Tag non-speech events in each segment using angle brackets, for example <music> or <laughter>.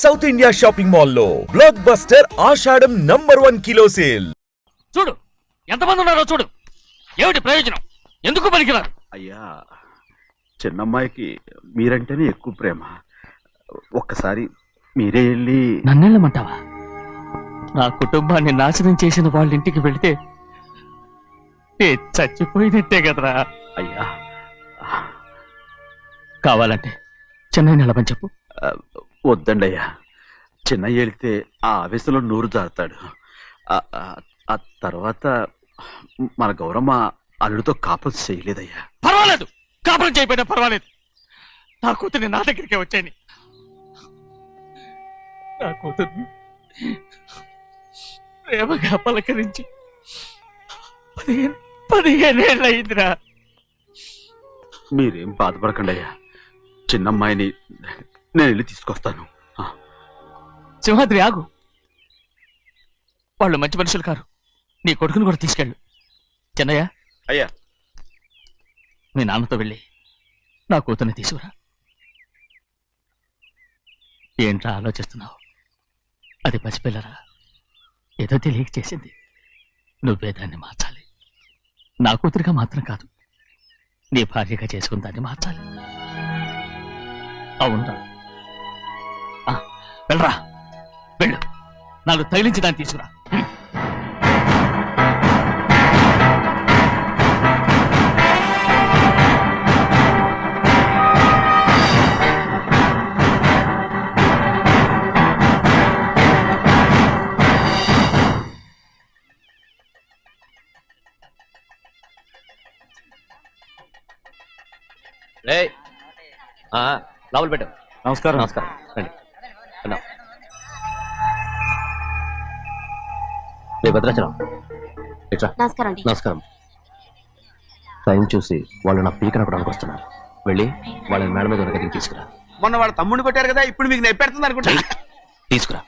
South India shopping మాల్లో blockbuster Ashadham number one kilo sale చూడు ఎంతమంది ఉన్నారో చూడు. ఏమిటి ప్రయోజనం? ఎందుకు పనికిరారు? అయ్యా చిన్నమ్మాయికి మీరంటేనే ఎక్కువ ప్రేమ. ఒక్కసారి మీరే వెళ్ళి నన్నెళ్ళమంటావా? నా కుటుంబాన్ని నాశనం చేసిన వాళ్ళ ఇంటికి వెళితే ఏ చచ్చిపోయినట్టే కదరా. అయ్యా. కావాలంటే చెన్నై నిలబని చెప్పు. ఆ, వద్దండి అయ్యా చిన్నయ్య వెళితే ఆ ఆవేశంలో నూరు జారుతాడు. ఆ, తర్వాత మన గౌరమ్మ అల్లుడితో కాపం చేయలేదయ్యా. పర్వాలేదు. కాపురం చేయకపోయినా పర్వాలేదు. నా కూతుర్ని నా దగ్గరికే వచ్చాయని నా. కూతుర్ని ప్రేమగా పలకరించి పదిహేను పదిహేనేళ్ళు అయిందిరా మీరేం బాధపడకండి అయ్యా చిన్నమ్మాయిని నేను వెళ్ళి తీసుకొస్తాను. సింహాద్రి ఆగు. వాళ్ళు మంచి మనుషులు కారు. నీ కొడుకుని కూడా తీసుకెళ్ళు. చెన్నయ్య. అయ్యా. మీ నాన్నతో వెళ్ళి నా కూతుర్ని తీసుకురా. ఏంట్రా ఆలోచిస్తున్నావు? అది పసిపిల్లరా? ఏదో తెలియక చేసింది. నువ్వే దాన్ని మార్చాలి. నా కూతురిగా మాత్రం కాదు. నీ భార్యగా చేసుకుని దాన్ని మార్చాలి. అవునరా వెళ్ళరా. వెళ్ళు. నాలుగు తగిలించి దాన్ని తీసుకురా. లోపల పెట్టు. నమస్కారం. నమస్కారం. రండి. రే భద్రాచలం. ఇట్రా. నమస్కారం నమస్కారం. టైం చూసి వాళ్ళు నా పీక నప్పడానికి వస్తున్నారు. వెళ్ళి వాళ్ళని మేడం మీద ఉన్న దగ్గరికి తీసుకురా. మొన్న వాళ్ళ తమ్ముడిని కొట్టారు కదా ఇప్పుడు మీకు నెప్పెడుతుంది అనుకుంటా. తీసుకురా.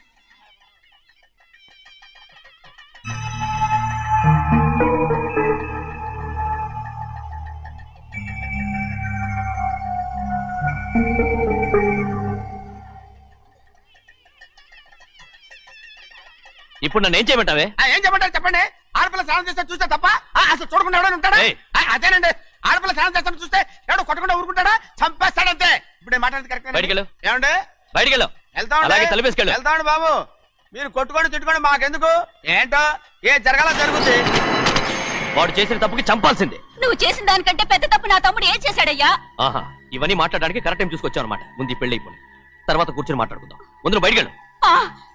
ఇప్పుడు నన్ను ఏం చేయమంటావే? ఆ, ఏం చెప్పంటారు చెప్పండి? ఆడపిల్ల స్నానం చేస్తే చూస్తే తప్ప? ఆ, అసలు చూడకుండా ఎవడైనా ఉంటాడా? ఏయ్. ఆ, అదేనండి. ఆడపిల్ల స్నానం చేస్తాను చూస్తే ఎవడు కొట్టకుండా ఊరుకుంటాడా? చంపేస్తాడంతే. ఇప్పుడు నేను మాట్లాడేది కరెక్ట్ బయటికి వెళ్ళు. ఏమండి? బయటికి వెళ్ళు వెళ్తామండి అలాగే తలపేసుకెళ్ళు. వెళ్తామండి బాబు. మీరు కొట్టుకొని తిట్టుకొని మాకెందుకు? ఏంటో? ఏ జరగాల జరుగుతుంది వాడు చేసిన తప్పుకి చంపాల్సిందే. నువ్వు చేసిన దానికంటే పెద్ద తప్పు నా తమ్ముడు ఏం చేశాడయ్యా? ఆహా ఇవన్నీ మాట్లాడడానికి కరెక్ట్ టైం చూసుకొచ్చావు అనమాట ముందు ఈ పెళ్ళి అయిపోయి తర్వాత కూర్చొని మాట్లాడుకుందాం. ముందు బయటికి వెళ్ళు ఆ,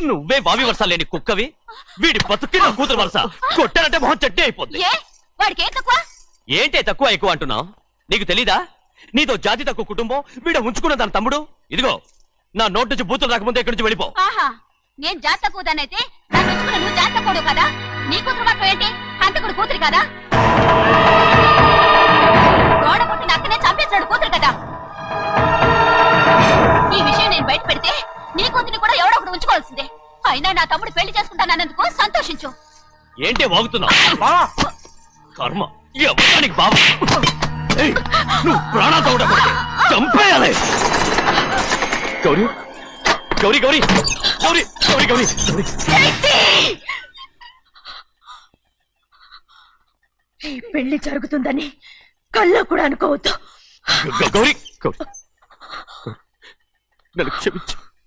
నువ్వే బావి వరస లేని కుక్కవి. వీడి బతుక్కి నా కూతురు వరస. కొట్టానంటే మొహం చెట్టే అయిపోద్ది. ఏ? వాడికి ఏం తక్కువ? ఏంటే తక్కువ ఎక్కువ అంటున్నావు? నీకు తెలీదా? నీతో జాతి తక్కువ కుటుంబం వీడ ఉంచుకున్న దాని తమ్ముడు. ఇదిగో నా నోటి నుంచి బూతులు రాకముందే ఇక్కడి నుంచి వెళ్ళిపో. ఆహా నేను జాత కూదానైతే నన్ను ఉంచుకున్న నువ్వు జాత కూడు కదా? నీ కూతురు మాత్రం ఏంటి? హంతకుడు కూతురు కదా? గోడ పుట్టిన అక్కనే చంపేశాడు కూతురు కదా? ఈ విషయం నేను బయట పెడితే నీ కూతురిని కూడా ఎవడో ఒకటి ఉంచుకోవాల్సిందే. అయినా నా తమ్ముడు పెళ్ళి చేసుకుంటానన్నందుకు సంతోషించు. ఏంటే వాగుతున్నావు? కర్మ. ఎవరికి బాబు ఏయ్, నువ్వు ఉండకూడదు చంపేయాలి. గౌరీ గౌరీ గౌరీ గౌరీ గౌరీ గౌరీ. ఈ పెళ్ళి జరుగుతుందని కల్లో కూడా అనుకోవద్దు. గౌరీ గౌరీ. నన్ను క్షమించు.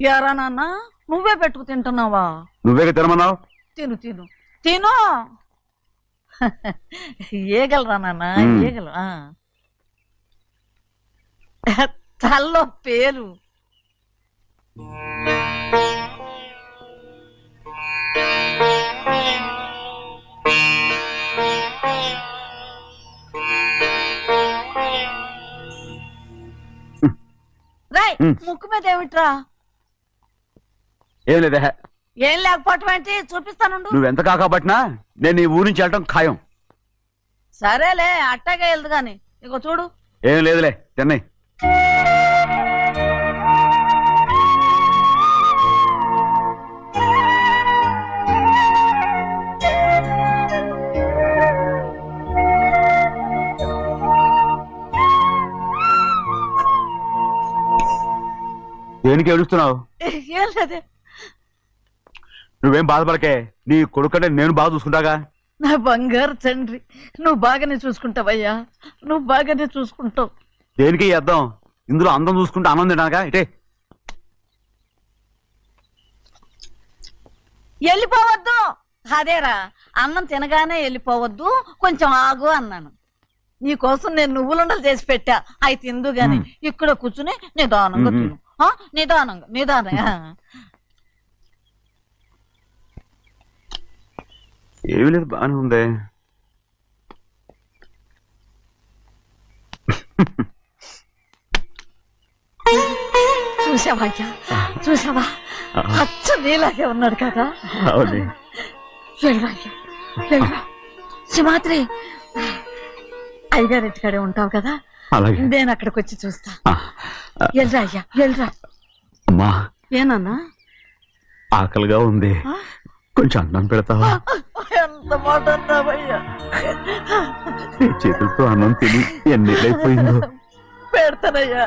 యారా నాన్న నువ్వే పెట్టుకు తింటున్నావా? నువ్వే తినమన్నావు? తిను తిను. తిను! ఏగలరా నాన్న. ఏగలు ఆ. తల్లో పేరు. ముక్కు మీద ఏమిట్రా? ఏం లేదే. ఏం లేకపోవటం ఏంటి? చూపిస్తానుండు. నువ్వెంత కాకపట్టినా నేను ఈ ఊరి నుంచి వెళ్ళటం ఖాయం. సరేలే అట్టాగే వెళ్దు గాని. ఇగో చూడు. ఏం లేదులే తిన్నాయి దేనికి ఏడుస్తున్నావు? ఏం లేదే. నువ్వేం బాధపడకే. నీ కొడుకంటే నేను బాగా చూసుకుంటాగా. నా బంగారు తండ్రి నువ్వు బాగానే చూసుకుంటావయ్యా. నువ్వు బాగానే చూసుకుంటావు. దేనికి అద్దం ఇందులో అందం చూసుకుంటే ఆనందం తినాగా ఇటే. వెళ్ళిపోవద్దు. అదేరా అన్నం తినగానే వెళ్ళిపోవద్దు. కొంచెం ఆగు అన్నాను. నీ కోసం నేను నువ్వులుండలు చేసి పెట్టా. అవి తిందు గాని. ఇక్కడ కూర్చుని నిదానంగా. తిను. ఆ, నిదానంగా నిదానంగా. ఏమీ లేదు బాగానే ఉంది. చూసావా అయ్యా? చూసావా అచ్చ నీలాగే ఉన్నాడు కదా. అవునే. అయ్యా సింహాద్రి అయ్యగారింటి కాడే ఉంటావు కదా? అలాగే. నేను అక్కడికి వచ్చి చూస్తా వెళ్ళరా అయ్యా వెళ్ళరా. అమ్మా. ఏనన్నా? ఆకలిగా ఉంది? కొంచెం అన్నం పెడతావా? ఎంత మాట అన్నావయ్యా? నీ చేతులతో అన్నం తిని ఎన్నిళ్ళైపోయిందో పెడతానయ్యా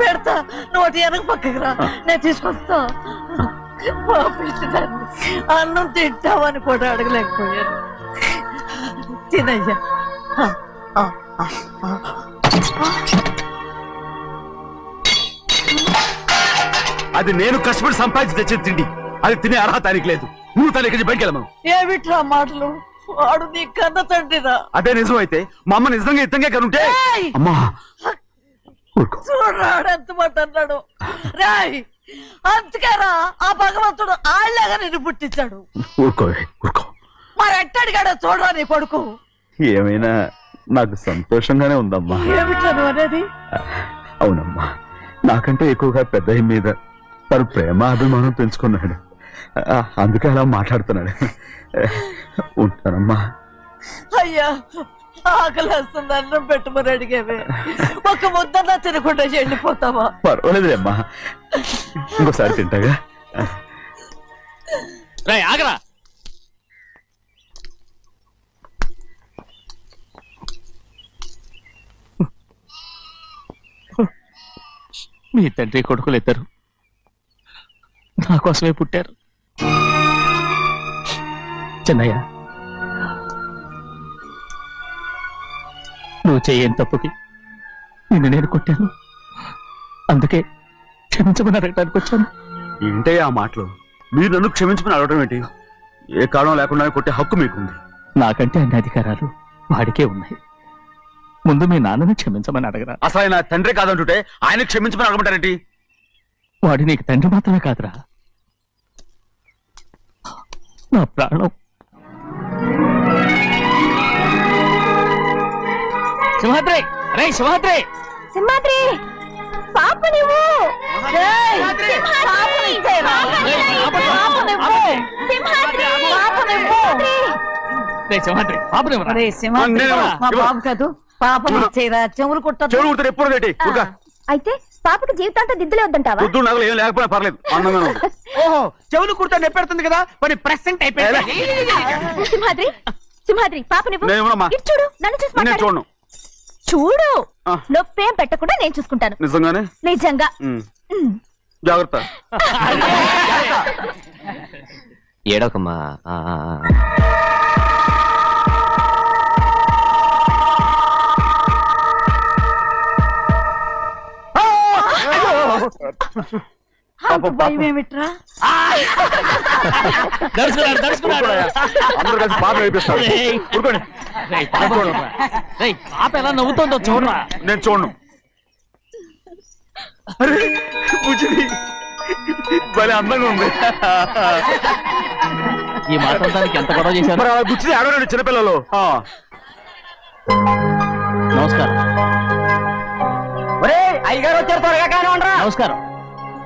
పెడతా. నోటి వెనక పక్కకి రా. నేను తీసుకొస్తా. పాపించదాన్ని అన్నం తింటావని కూడా అడగలేకపోయాను. తినయ్యా. అది నేను కష్టపడి సంపాదించి తెచ్చిన తిండి. అది తినే అర్హత ఆయనకి లేదు. నువ్వు తన ఇక్కడి బయటికి వెళ్ళమను. ఏమిట్రా మాటలు? వాడు నీ కన్న తండ్రిరా. అదే నిజం అయితే మా అమ్మ నిజంగా ఇద్దంగా కనుంటే! అమ్మా! చూడరాడు ఎంత మాట అన్నాడు. రాయ్! అందుకేరా ఆ భగవంతుడు ఆళ్ళగా నిన్ను పుట్టించాడు. ఊరుకో ఊరుకో. మరి ఎట్టడిగాడో చూడరా నీ కొడుకు. ఏమైనా నాకు సంతోషంగానే ఉందమ్మా. ఏమిట్రా నువ్వు అనేది? అవునమ్మా. నాకంటే ఎక్కువగా పెద్ద మీద తను ప్రేమ అభిమానం పెంచుకున్నాడు. అందుకే అలా మాట్లాడుతున్నాడు. ఉంటానమ్మా. అయ్యా ఆకలి వస్తుంది అన్నం పెట్టమని అడిగేవే. ఒక ముద్దన్నా తినకుండా వెళ్ళిపోతావా పర్వాలేదులేమ్మా ఇంకోసారి తింటాగా? రే ఆగరా. మీ తండ్రి కొడుకులు ఇద్దరు నా కోసమే పుట్టారు. చిన్నయ్య. నువ్వు చేయని తప్పుకి నిన్ను నేను కొట్టాను. అందుకే క్షమించమని అడగడానికి వచ్చాను. ఏంటే ఆ మాటలు? మీరు నన్ను క్షమించమని అడగడం ఏంటి? ఏ కారణం లేకుండా కొట్టే హక్కు మీకుంది. నాకంటే అన్ని అధికారాలు వాడికే ఉన్నాయి. ముందు మీ నాన్నని క్షమించమని అడగరా. అసలు ఆయన తండ్రి కాదంటుంటే ఆయన క్షమించమని అడగమంటారేంటి వాడు నీకు తండ్రి మాత్రమే కాదురా. నా ప్రాణం సింహాద్రి! రే సింహాద్రి! సింహాద్రి! పాప నువ్వు. బాబు కాదు. పాపం ఇచ్చేరా చెవులు కుట్టదు చెవులు కుడితే ఎప్పుడు. అయితే పాపకి జీవితాంతం దిద్దులే వద్దంటావా? పొద్దు నగలు ఏం లేకపోయినా పర్లేదు. అందంగా ఉంది <laughs> ఓహో చెవులు కుర్తా నెప్పెడుతుంది కదా మరి ప్రెసెంట్ అయిపోయింది. సింహాద్రి సింహాద్రి పాప నువ్వు? చూడు నన్ను చూసి. చూడను. చూడు. నొప్పేం పెట్టకుండా నేను చూసుకుంటాను. నిజంగానే? నిజంగా. జాగ్రత్త. ఏడోకమ్మా అందరూ కలిసి. ఊరుకోండి. రేయ్, పాప చూడరా. రేయ్, పాప ఎలా నవ్వుతుందో చూడరా. నేను చూడను. అరే బుజ్జిది భలే అందంగా ఉంది. ఈ మాత్రం దానికి ఎంత గొడవ చేశారు? మరి అలా బుచ్చిది ఆడవాడు చిన్నపిల్లలు. ఆ. నమస్కారం. అయ్యగారు వచ్చారు త్వరగా కానివ్వండి నమస్కారం.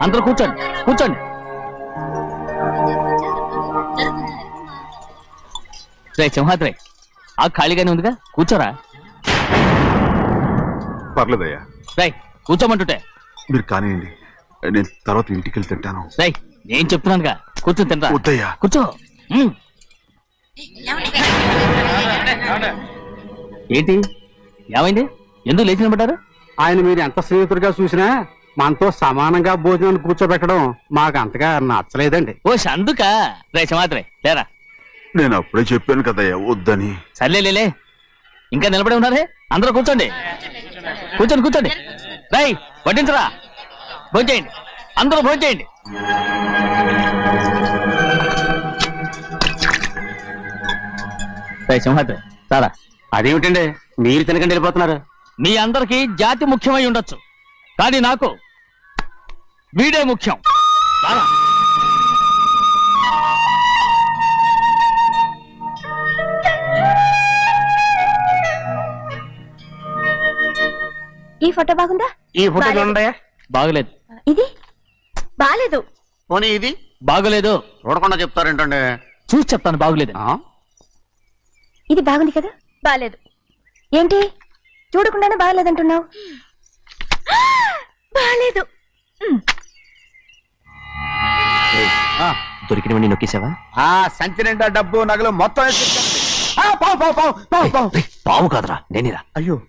అందరూ కూర్చోండి కూర్చోండి. రే సింహాద్రి ఆ ఖాళీగానే ఉందిగా? కూర్చోరా. పర్లేదయ్యా. రై కూర్చోమంటుంటే. మీరు కానివ్వండి నేను తర్వాత ఇంటికి వెళ్ళి తింటాను. రై నేను చెప్తున్నానుగా. కూర్చొని తినరా? వద్దయ్యా. కూర్చో. ఉమ్. ఏంటి? ఏమైంది? ఎందుకు లేచి నిలబడ్డారు? ఆయన మీరు ఎంత స్నేహితుడిగా చూసినా మనతో సమానంగా భోజనాన్ని కూర్చోబెట్టడం మాకు అంతగా నచ్చలేదండి. ఓ అందుక రే లేరా? నేను అప్పుడే చెప్పాను కదయ్యా వద్దని. సర్లే లేలే ఇంకా నిలబడి ఉన్నారే? అందరూ కూర్చోండి. కూర్చోండి కూర్చోండి. రై వడ్డించరా? భోంచేయండి అందరూ రై సింహాద్రి సారా అదేమిటండి? మీరు తినకండి వెళ్ళిపోతున్నారు. మీ అందరికీ జాతి ముఖ్యమై ఉండొచ్చు. కానీ నాకు. వీడే ముఖ్యం. రారా. ఈ ఫోటో బాగుందా? ఈ ఫోటో. చూడండి బాగలేదు. ఇది? బాలేదు. పోనీ ఇది? బాగలేదు. చూడకుండా చెప్తారేంటండి? చూసి చెప్తాను బాగలేదు. ఆ? ఇది బాగుంది కదా? బాలేదు. ఏంటి? చూడకుండానే బాగలేదంటున్నావు? బాలేదు. ఆ. దొరికినవన్నీ నొక్కేసావా? ఆ సంచి నిండా డబ్బు నగలు మొత్తం ఎత్తుకెళ్ళండి. ఆ, పావు, పావు, పావు, పావు, పావు. రేయ్, పావు కాదురా నేనేరా. అయ్యో.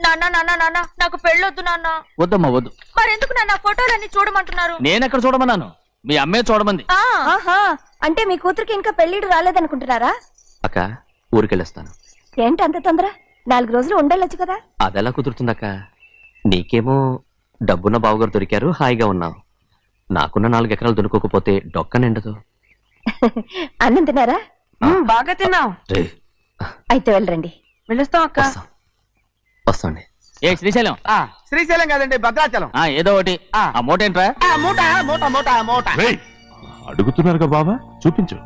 నాన్న నాన్న నాన్న నాకు పెళ్ళొద్దు నాన్న. వద్దమ్మా వద్దు. మరెందుకు నాన్న ఫోటోలన్నీ చూడమంటున్నారు? నేనెక్కడ చూడమన్నాను? మీ అమ్మే చూడమంది. ఆహా అంటే మీ కూతురికి ఇంకా పెళ్ళిడు రాలేదనుకుంటున్నారా? అక్క ఊరికెళ్ళొస్తాను. ఏంటి అంత తొందర? నాలుగు రోజులు ఉండొచ్చు కదా? అదెలా కుదురుతుందక్క? నీకేమో డబ్బున్న బావగారు దొరికారు హాయిగా ఉన్నావు. నాకున్న నాలుగు ఎకరాలు దొరకకపోతే డొక్క నిండదు. <laughs> అన్నం తిన్నారా? బాగా తిన్నావు. అయితే వెళ్ళరండి. వెళ్ళొస్తాం అక్క. వస్తాం. వస్తాండి. ఏ శ్రీశైలం. ఆ, శ్రీశైలం కాదండి భద్రాచలం. ఆ ఏదో ఒకటి. ఆ. మూట ఏంట్రా? ఆ, మూట మూట మూట మూట. అడుగుతున్నారుగా బాబా చూపించు.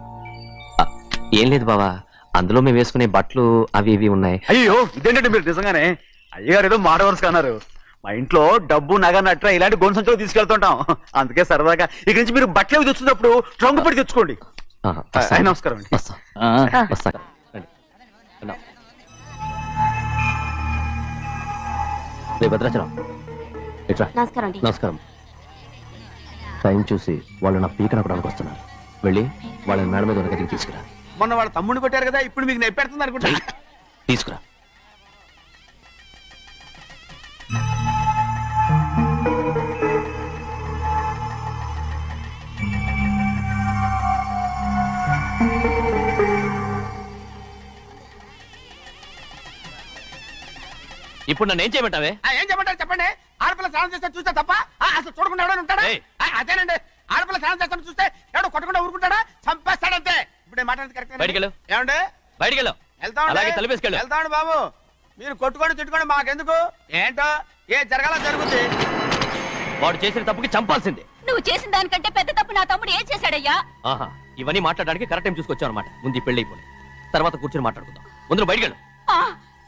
ఏం లేదు బావా. అందులో మేము వేసుకునే బట్టలు అవి ఇవి ఉన్నాయి. అయ్యో ఇదేంటంటే మీరు నిజంగానే? అయ్యగారు ఏదో మాట వరుస అన్నారు. మా ఇంట్లో డబ్బు నగ నట్ర ఇలాంటి గొంతు సంచులు తీసుకెళ్తుంటాం. అందుకే సరదాగా ఇక్కడి నుంచి మీరు బట్టలు అవి తెచ్చుకున్నప్పుడు ట్రంక్ పెట్టి తెచ్చుకోండి. నమస్కారం అండి. వస్తాం. ఆ, వస్తాం. రండి. వెళ్దాం. రే భద్రాచలం. ఇట్రా. నమస్కారం అండి. నమస్కారం. టైం చూసి వాళ్ళు నా పీక నక్కడానికి వస్తున్నారు. వెళ్ళి వాళ్ళని మేడ మీద ఉన్న గదికి తీసుకురా. మొన్న వాళ్ళ తమ్ముడిని కొట్టారు కదా ఇప్పుడు మీకు నెప్పెడుతుంది అనుకుంటా. తీసుకురా. ఇప్పుడు నన్ను ఏం చేయమంటావే? ఆ, ఏం చెప్పంటారు చెప్పండి? ఆడపిల్ల స్నానం చేస్తే చూస్తే తప్ప? ఆ, అసలు చూడకుండా ఎవడో ఉంటాడా? ఏయ్. ఆ, అదేనండి. ఆడపిల్ల స్నానం చేస్తాను చూస్తే ఎవడో కొట్టకుండా ఊరుకుంటాడా? చంపేస్తాడంతే. ఇప్పుడు మాట్లాడేది కరెక్ట్ బయటికెళ్ళు. ఏమండి? బయటికెళ్ళు. వెళ్తామండి. అలాగే తలపేసుకెళ్ళు. వెళ్తామండి బాబు. మీరు కొట్టుకొని తిట్టుకొని మాకెందుకు? ఏంటో? ఏ జరగాల జరుగుతుంది వాడు చేసిన తప్పుకి చంపాల్సిందే. నువ్వు చేసిన దానికంటే పెద్ద తప్పు నా తమ్ముడు ఏం చేశాడయ్యా? ఆహా ఇవన్నీ మాట్లాడడానికి కరెక్ట్ టైం చూసుకొచ్చావు అనమాట ముందు ఈ పెళ్ళి అయిపోయి తర్వాత కూర్చొని మాట్లాడుకుందాం. ముందు బయటికెళ్ళు. ఆ,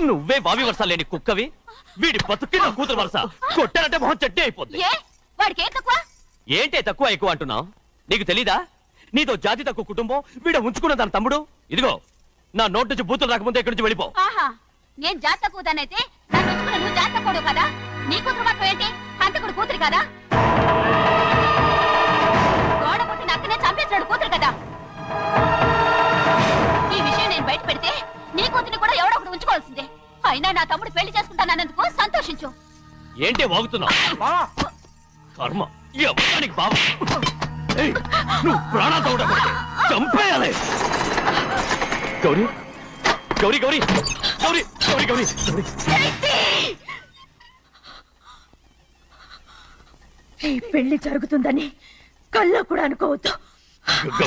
నువ్వే బావి వరుస లేని కుక్కవి? వీడి బతుక్కి నా కూతురు వరుస. కొట్టారంటే మొహం చట్నీ అయిపోద్ది. ఏ? వాడికి ఏం తక్కువ? ఏంటే తక్కువ ఎక్కువ అంటున్నావు? నీకు తెలీదా? నీతో జాతి తక్కువ కుటుంబం వీడ ఉంచుకున్న దాని తమ్ముడు? ఇదిగో నా నోటి నుంచి బూతులు రాకముందే ఇక్కడి నుంచి వెళ్ళిపో. ఆహా నేను జాత కూదనైతే నన్ను ఉంచుకున్న నువ్వు జాత కూడు కదా? నీ కూతురు మాత్రం ఏంటి? హంతకుడు కూతురు కదా? గోడ పుట్టిన అక్కనే చంపేసినాడు కూతురు కదా? ఏంటే వాగుతున్నావు? కర్మ. ఎవరికి బావ. ఏయ్, నువ్వు ఉండకూడదు చంపేయాలి. గౌరీ గౌరీ గౌరీ గౌరీ గౌరీ గౌరీ గౌరీ. ఈ పెళ్ళి జరుగుతుందని కల్లో కూడా అనుకోవద్దు.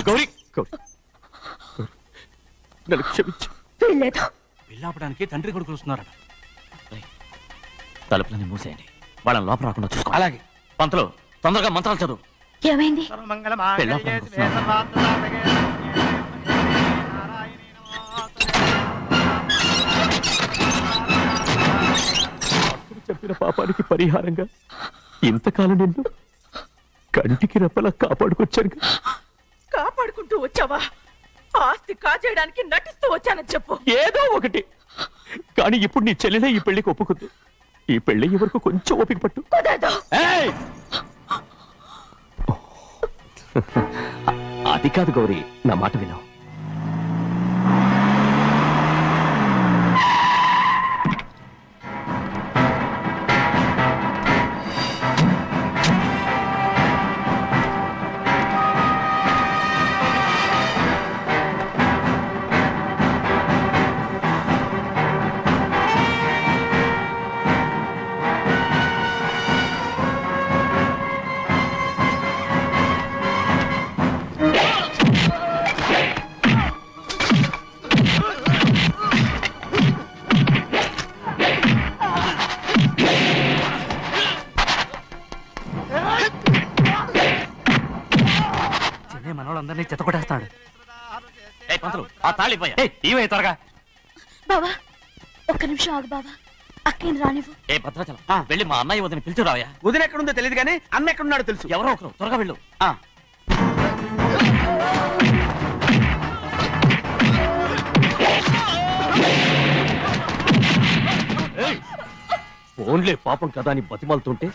గౌరీ గౌరీ. నన్ను క్షమించు. వీల్లేదు. పెళ్ళాపడానికి తండ్రి కొడుకులు వస్తున్నారట. తలుపులని మూసేయండి. వాళ్ళని లోపల రాకుండా చూసుకో అలాగే. పంతులు తొందరగా మంత్రాలు చదువు. ఏమైంది? చెప్పిన పాపానికి పరిహారంగా ఇంతకాలం నిన్ను కంటికి రెప్పలా కాపాడుకొచ్చాను కాపాడుకుంటూ వచ్చావా? ఆస్తి కాజేయడానికి నటిస్తూ వచ్చానని చెప్పు. ఏదో ఒకటి. కానీ ఇప్పుడు నీ చెల్లెలే ఈ పెళ్ళికి ఒప్పుకుంది. ఈ పెళ్ళి వరకు కొంచెం ఓపిక పట్టు! <laughs> అది కాదు గౌరీ నా మాట విను. ఆ తాళి ఇవ్వయ్యా. ఇవే త్వరగా. బావా ఒక్క నిమిషం ఆగు బావా. అక్కేం రానివ్వు. ఏ భద్రాచలం. వెళ్ళి మా అన్నయ్య వదిన పిలిచిరావయ్యా. వదిన ఎక్కడుందో తెలియదు కానీ అన్న ఎక్కడున్నాడో తెలుసు. ఎవరో ఒకరు త్వరగా వెళ్ళు. ఆ, ఫోన్లే పాపం కదా అని బతిమాలుతుంటే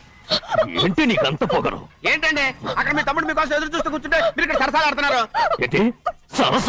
ఏంటి నీకంత పొగరు? ఏంటండి? అక్కడ మీ తమ్ముడు మీకోసం ఎదురు చూస్తూ కూర్చుంటే మీరు ఇక్కడ సరసాలు ఆడుతున్నారు. ఏంటి? సరస?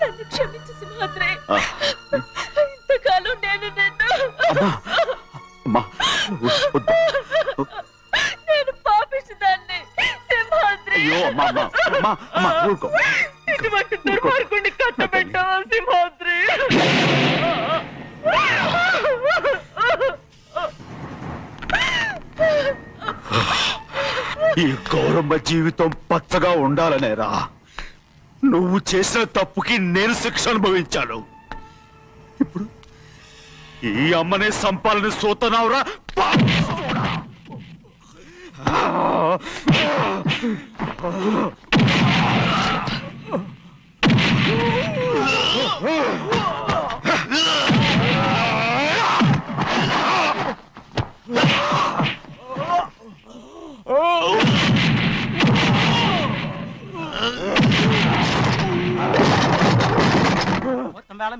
నన్ను క్షమించు సింహాద్రి. ఇంతకాలం నేను నిన్ను. నేను సింహాద్రి. అమ్మా అమ్మా ఊరుకో. ఇటువంటి దుర్మార్గుడిని కట్టబెట్టావా సింహాద్రి. ఈ గౌరమ్మ జీవితం పచ్చగా ఉండాలనేరా. నువ్వు చేసిన తప్పుకి నేను శిక్ష అనుభవించాను. ఇప్పుడు ఈ అమ్మనే సంపాలని సోతనావురా.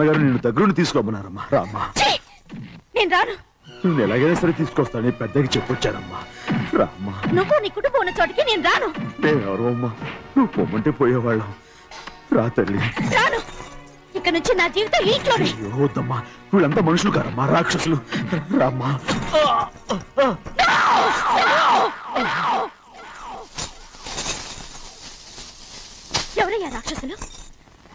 నాన్నగారు నిన్ను దగ్గరుండి తీసుకోమన్నారమ్మా. రామ్మా! నేను రాను. నేను ఎలాగైనా సరే తీసుకొస్తానని పెద్దకి చెప్పొచ్చానమ్మా. రామ్మా. నువ్వు నీ కుటుంబం ఉన్న చోటికి నేను రాను. మేమెవరు అమ్మా. నువ్వు పొమ్మంటే పోయేవాళ్ళం. రా తల్లి. రాను. ఇక నుంచి నా జీవితం ఈ ఇంట్లోనే. అయ్యో వద్దమ్మా. వీళ్ళంతా మనుషులు కారమ్మా రాక్షసులు. రామ్మా. ఎవరయ్యా రాక్షసులు?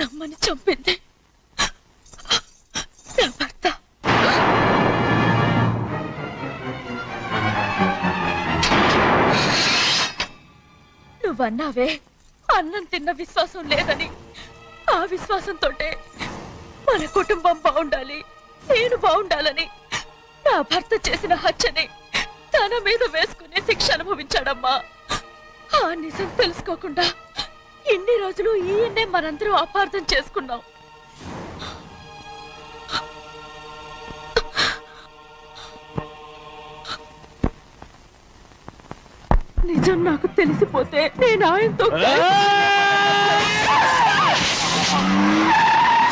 నమ్మని చంపింది. నా భర్త. నువ్వన్నావే అన్నం తిన్న విశ్వాసం లేదని. ఆ విశ్వాసంతో మన కుటుంబం బాగుండాలి నేను బాగుండాలని. నా భర్త చేసిన హత్యని తన మీద వేసుకునే శిక్ష అనుభవించాడమ్మా. ఆ నిజం తెలుసుకోకుండా రోజులు ఈయన్నే మనందరం అపార్థం చేసుకున్నాం. నిజం నాకు తెలిసిపోతే నేను ఆయనతో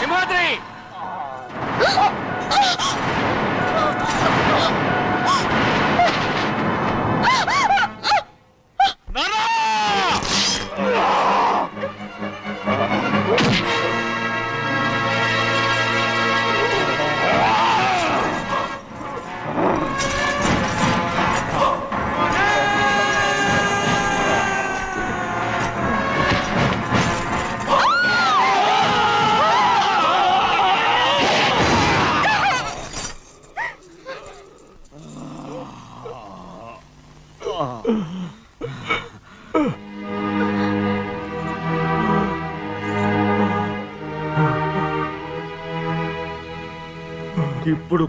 సింహాద్రి!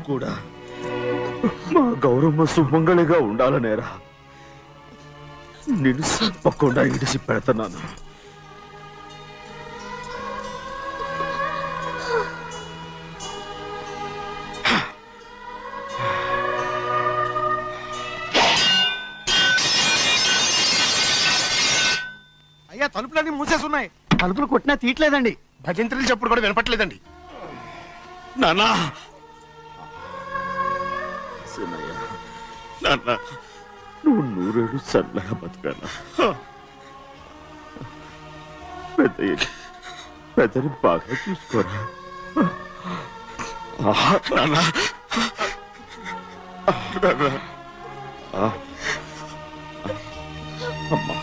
కూడా. మా గౌరమ్మ సుమంగళిగా ఉండాలనేరా. నేను తప్పకుండా ఇడిసి పెడుతున్నాను. అయ్యా తలుపులన్నీ మూసేసి ఉన్నాయి తలుపులు కొట్టినా తీయట్లేదండి. భజంత్రులు చెప్పుడు కూడా వినపట్లేదండి. నానా సీనయ్య నాన్న నువ్వు నూరేడు చల్లగా బతకాలా పెద్ద పెద్దని బాగా చూసుకోరా? ఆహా, నాన్న. నాన్న. అమ్మా.